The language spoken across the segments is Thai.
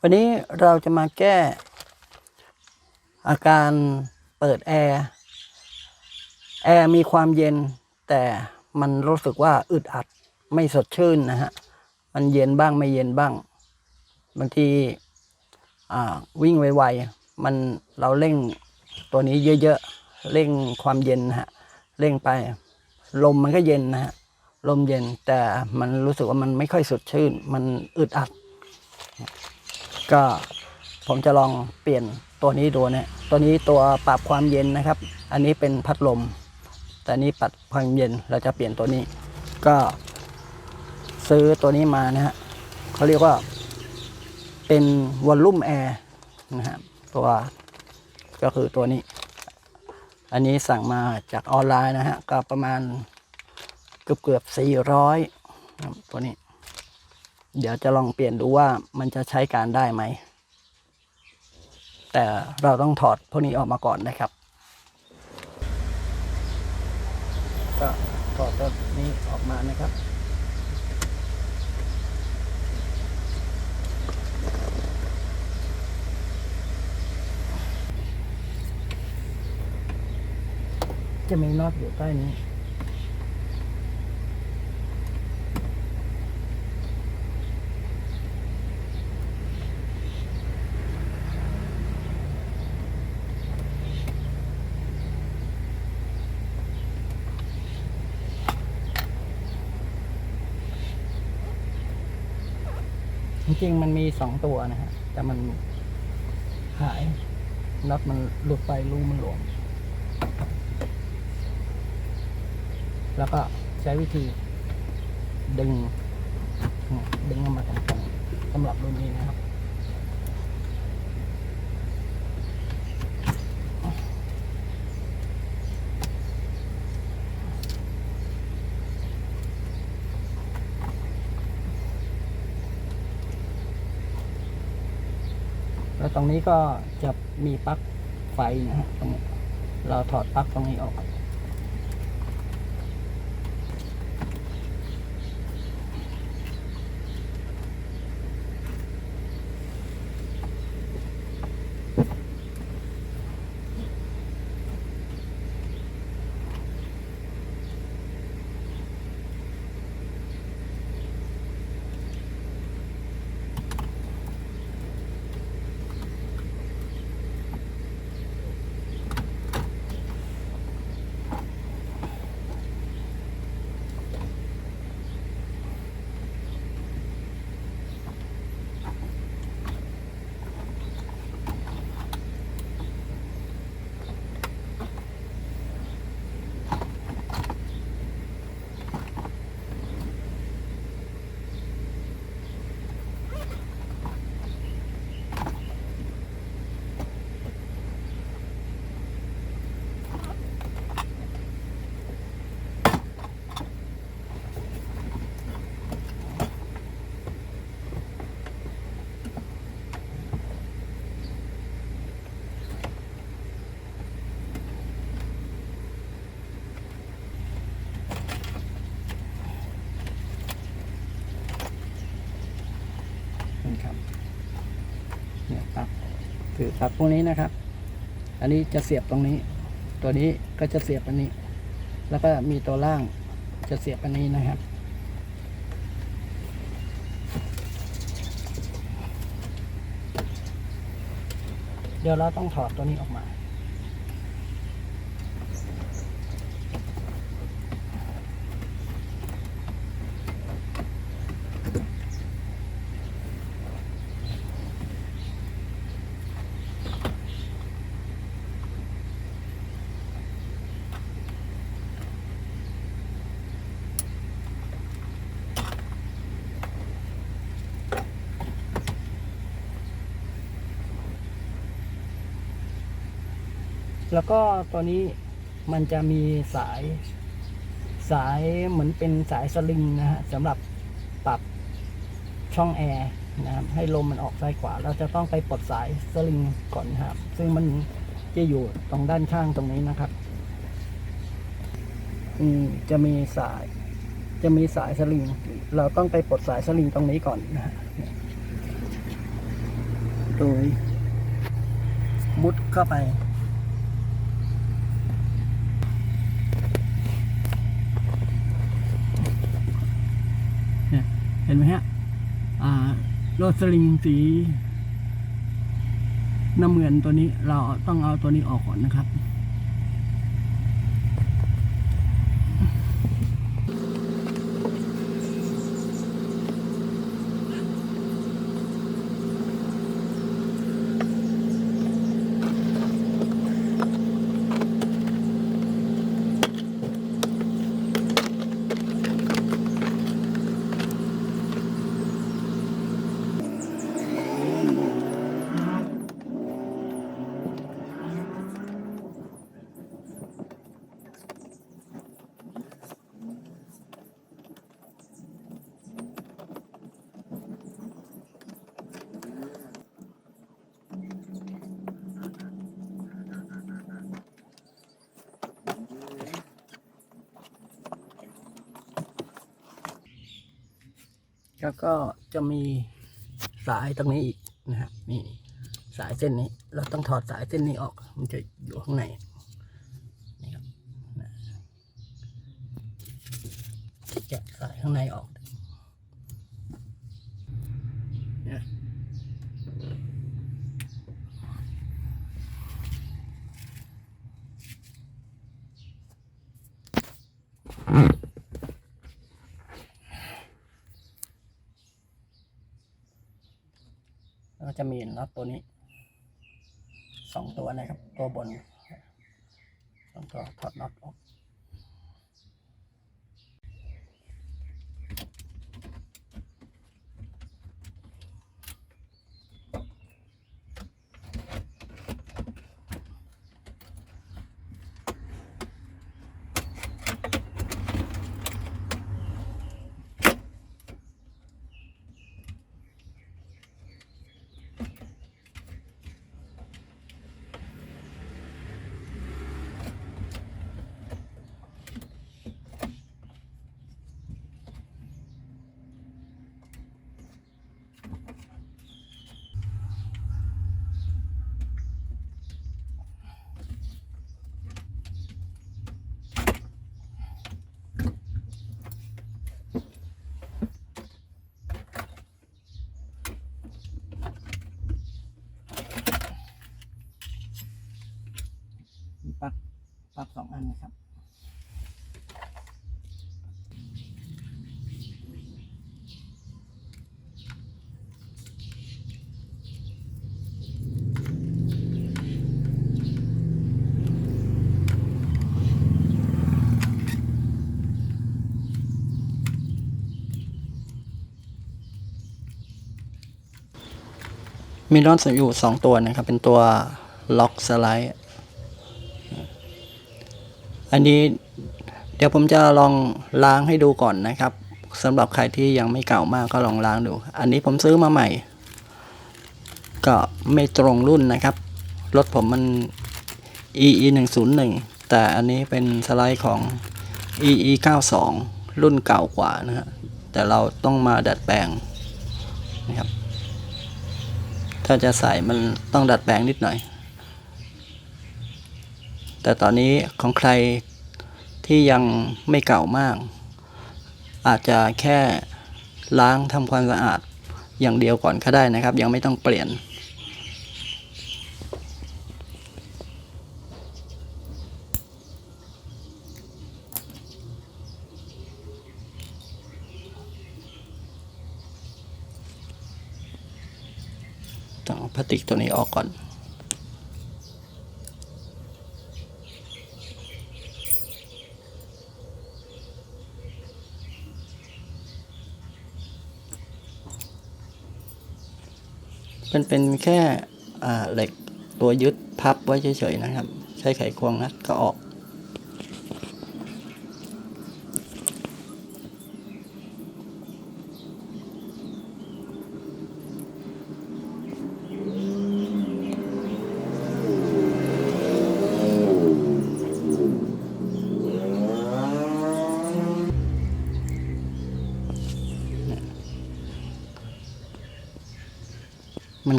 วันนี้เราจะมาแก้ อาการเปิดแอร์ แอร์มีความเย็น แต่มันรู้สึกว่าอึดอัดไม่สดชื่นนะฮะ มันเย็นบ้างไม่เย็นบ้าง บางทีวิ่งไวๆ มันเราเร่งตัวนี้เยอะๆ เร่งความเย็นฮะ เร่งไป ลมมันก็เย็นนะฮะ ลมเย็นแต่มันรู้สึกว่ามันไม่ค่อยสดชื่น มันอึดอัด ก็ผมจะลองเปลี่ยนตัวนี้ดูนี่ยตัวนี้ตัวปรับความเย็นนะครับ อันนี้เป็นพัดลม แต่นนี้ปรับความเย็นเราจะเปลี่ยนตัวนี้ ก็ซื้อตัวนี้มานะฮะเขาเรียกว่าเป็นวอลลุ่มแอร์นะฮะตัวก็คือตัวนี้ อันนี้สั่งมาจากออนไลน์นะฮะก็ประมาณเกือบเกือบสี่ร้อยตัวนี้ เดี๋ยวจะลองเปลี่ยนดูว่ามันจะใช้การได้ไหม แต่เราต้องถอดพวกนี้ออกมาก่อนนะครับ ก็ถอดตัวนี้ออกมานะครับจะมีน็อตอยู่ใต้นี้ จริงๆมันมีสองตัวนะฮะ แต่มันหายน็อตมันหลุดไปรูมันหลวม แล้วก็ใช้วิธีดึง ดึงออกมาตรงๆสำหรับรุ่นนี้นะครับ ตรงนี้ก็จะมีปลั๊กไฟนะฮะตรงนี้เราถอดปลั๊กตรงนี้ออก นะครับเนี่ยปลั๊ก คือปลั๊กพวกนี้นะครับ อันนี้จะเสียบตรงนี้ ตัวนี้ก็จะเสียบอันนี้ แล้วก็มีตัวล่างจะเสียบอันนี้นะครับ เดี๋ยวเราต้องถอดตัวนี้ออกมา แล้วก็ตัวนี้มันจะมีสาย สายเหมือนเป็นสายสลิงนะฮะสำหรับปรับช่องแอร์นะครับให้ลมมันออกซ้ายขวา เราจะต้องไปปลดสายสลิงก่อนนะครับ ซึ่งมันจะอยู่ตรงด้านข้างตรงนี้นะครับอืมจะมีสาย จะมีสายสลิง เราต้องไปปลดสายสลิงตรงนี้ก่อนนะฮะโดยมุดเข้าไป เห็นไหมฮะอ่าโรสลิงสีน้ำเงินตัวนี้เราต้องเอาตัวนี้ออกก่อนนะครับ แล้วก็จะมีสายตรงนี้อีกนะฮะนี่สายเส้นนี้ เราต้องถอดสายเส้นนี้ออก มันจะอยู่ข้างในนี่ครับนะแกะสายข้างในออกเนี่ยแล้วก็ จะมีน็อตตัวนี้สองตัวนะครับ ตัวบนสองตัวถอดน็อตออก มีน็อตอยู่สองตัวนะครับ เป็นตัวล็อกสไลด์อันนี้เดี๋ยวผมจะลองล้างให้ดูก่อนนะครับสำหรับใครที่ยังไม่เก่ามากก็ลองล้างดู อันนี้ผมซื้อมาใหม่ ก็ไม่ตรงรุ่นนะครับ รถผมมัน EE 1 0 1แต่อันนี้เป็นสไลด์ของ EE 9 2รุ่นเก่ากว่านะฮะแต่เราต้องมาดัดแปลงนะครับ ถ้าจะใส่มันต้องดัดแปลงนิดหน่อย แต่ตอนนี้ของใครที่ยังไม่เก่ามาก อาจจะแค่ล้างทำความสะอาดอย่างเดียวก่อนก็ได้นะครับ ยังไม่ต้องเปลี่ยนาติกตัวนี้ออกก่อนมันเป็นแค่เหล็กตัวยึดพับไว้เฉยๆนะครับ ใช้ไขควงงัดก็ออก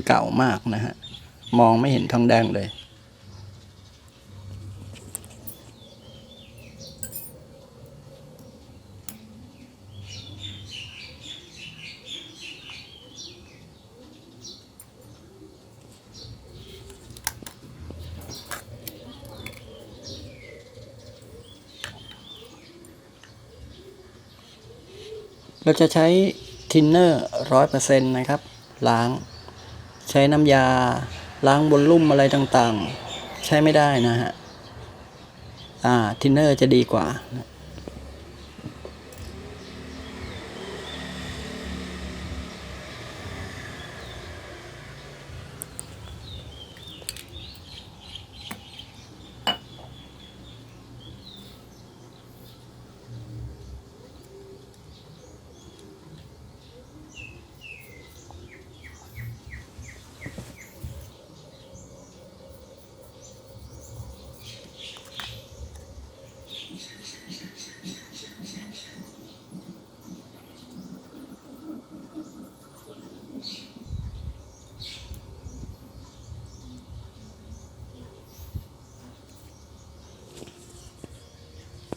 เก่ามากนะฮะ มองไม่เห็นทองแดงเลย เราจะใช้ทินเนอร์ร้อยเปอร์เซ็นต์นะครับ ล้าง ใช้น้ำยาล้างบนลุ่มอะไรต่างๆ ใช้ไม่ได้นะฮะ อ่าทินเนอร์จะดีกว่า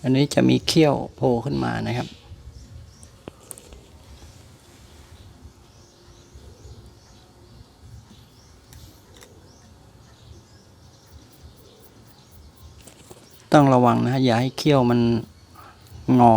อันนี้จะมีเขี้ยวโผล่ขึ้นมานะครับ ต้องระวังนะฮะอย่าให้เขี้ยวมันงอ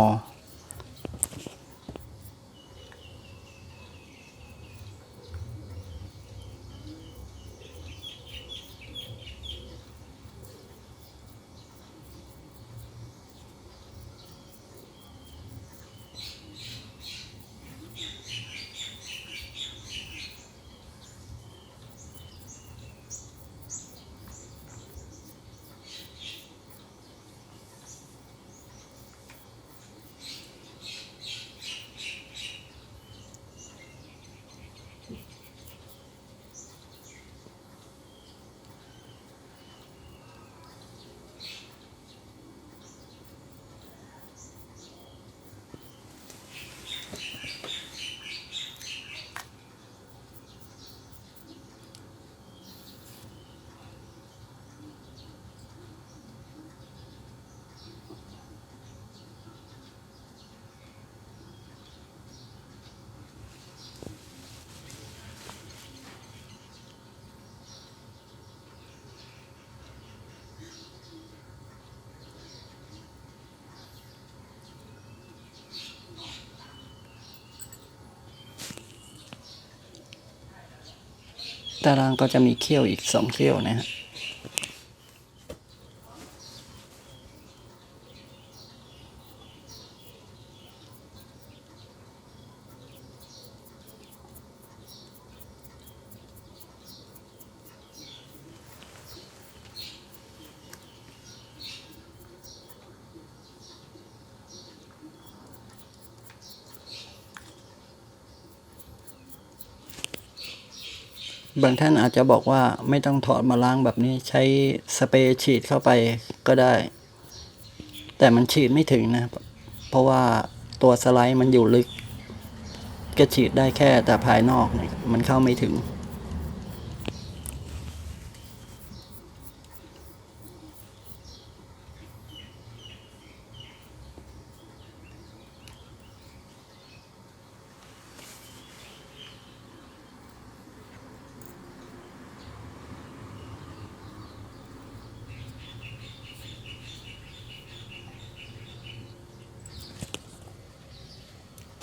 ตารางก็จะมีเขี้ยวอีกสองเขี้ยวนะฮะ บางท่านอาจจะบอกว่าไม่ต้องถอดมาล้างแบบนี้ใช้สเปรย์ฉีดเข้าไปก็ได้ แต่มันฉีดไม่ถึงนะ เพราะว่าตัวสไลด์มันอยู่ลึก ก็ฉีดได้แค่แต่ภายนอกมันเข้าไม่ถึง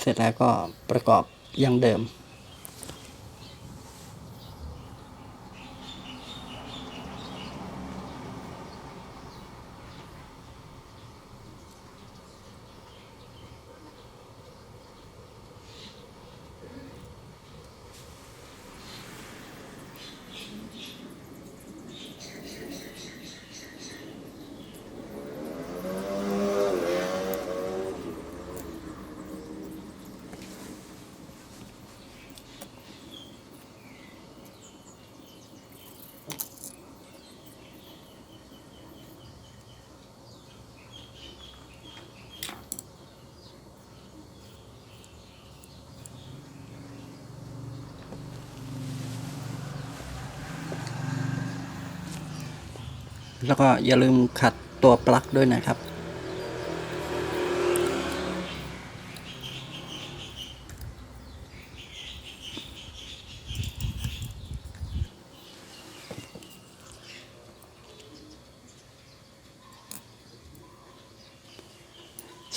เสร็จแล้วก็ประกอบอยังเดิม แล้วก็อย่าลืมขัดตัวปลั๊กด้วยนะครับ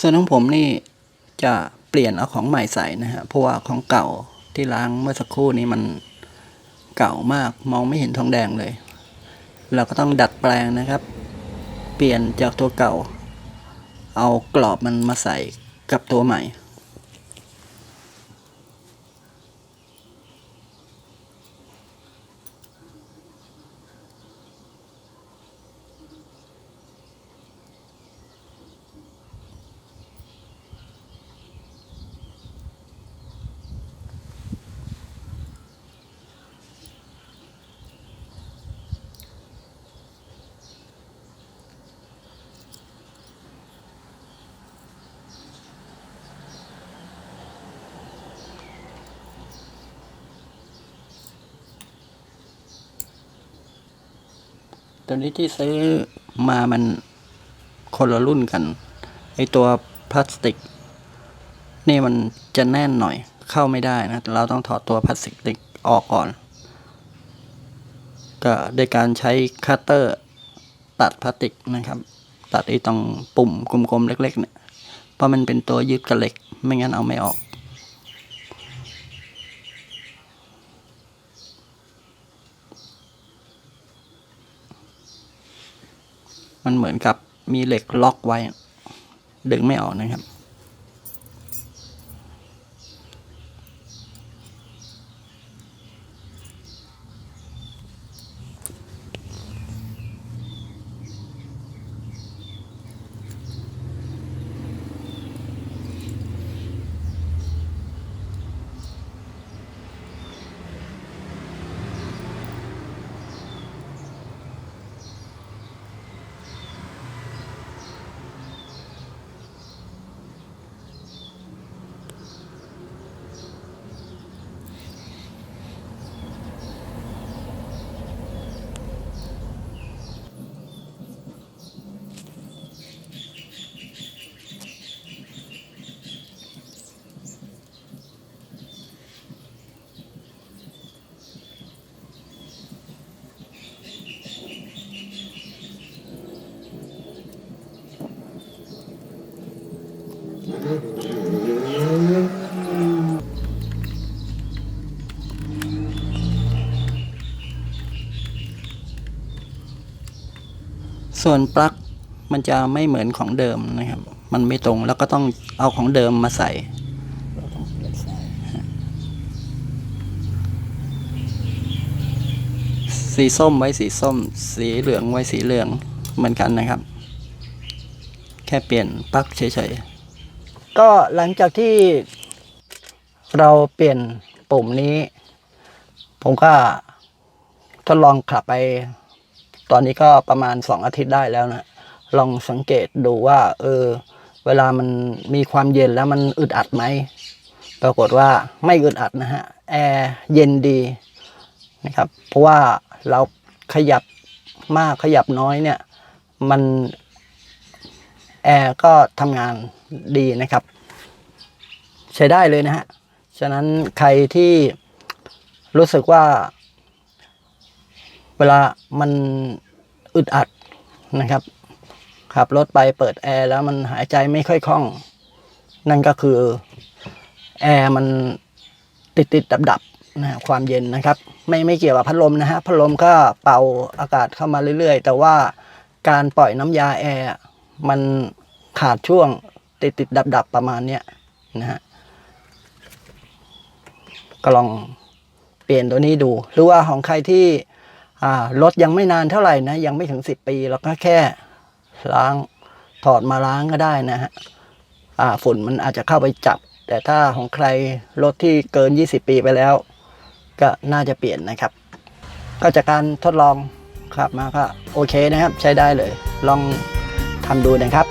ส่วนของผมนี่จะเปลี่ยนเอาของใหม่ใส่นะฮะเพราะว่าของเก่าที่ล้างเมื่อสักครู่นี้มันเก่ามากมองไม่เห็นทองแดงเลย เราก็ต้องดัดแปลงนะครับ เปลี่ยนจากตัวเก่า เอากรอบมันมาใส่กับตัวใหม่ ตัวนี้ที่ซื้อมามันคนละรุ่นกัน ไอตัวพลาสติก นี่มันจะแน่นหน่อย เข้าไม่ได้นะ เราต้องถอดตัวพลาสติกออกก่อน ก็โดยการใช้คัตเตอร์ตัดพลาสติกนะครับ ตัดไอ้ตรงปุ่มกลมๆเล็ก ๆ เนี่ย เพราะมันเป็นตัวยึดกับเหล็ก ไม่งั้นเอาไม่ออก มันเหมือนกับมีเหล็กล็อกไว้ ดึงไม่ออกนะครับ ส่วนปลั๊กมันจะไม่เหมือนของเดิมนะครับ มันไม่ตรงแล้วก็ต้องเอาของเดิมมาใส่สีส้มไว้สีส้ม สีเหลืองไว้สีเหลืองเหมือนกันนะครับ แค่เปลี่ยนปลั๊กเฉยๆ ก็หลังจากที่เราเปลี่ยนปุ่มนี้ ผมก็ทดลองขับไป ตอนนี้ก็ประมาณสองอาทิตย์ได้แล้วนะ ลองสังเกตดูว่า เออ เวลามันมีความเย็นแล้วมันอึดอัดไหม ปรากฏว่าไม่อึดอัดนะฮะ แอร์เย็นดีนะครับ เพราะว่าเราขยับมากขยับน้อยเนี่ย มันแอร์ก็ทำงานดีนะครับ ใช้ได้เลยนะฮะ ฉะนั้นใครที่รู้สึกว่า เวลามันอึดอัดนะครับ ขับรถไปเปิดแอร์แล้วมันหายใจไม่ค่อยคล่อง นั่นก็คือแอร์มันติดติดดับดับนะความเย็นนะครับ ไม่ไม่เกี่ยวกับพัดลมนะฮะพัดลมก็เป่าอากาศเข้ามาเรื่อย ๆ แต่ว่าการปล่อยน้ำยาแอร์มันขาดช่วงติดติดดับดับประมาณเนี้ยนะฮะก็ลองเปลี่ยนตัวนี้ดู หรือว่าของใครที่ รถยังไม่นานเท่าไหร่นะ ยังไม่ถึงสิบปีเราก็แค่ล้างถอดมาล้างก็ได้นะฮะฝุ่นมันอาจจะเข้าไปจับ แต่ถ้าของใครรถที่เกิน 20 ปีไปแล้ว ก็น่าจะเปลี่ยนนะครับ ก็จากการทดลองขับมาก็โอเคนะครับ ใช้ได้เลย ลองทำดูนะครับ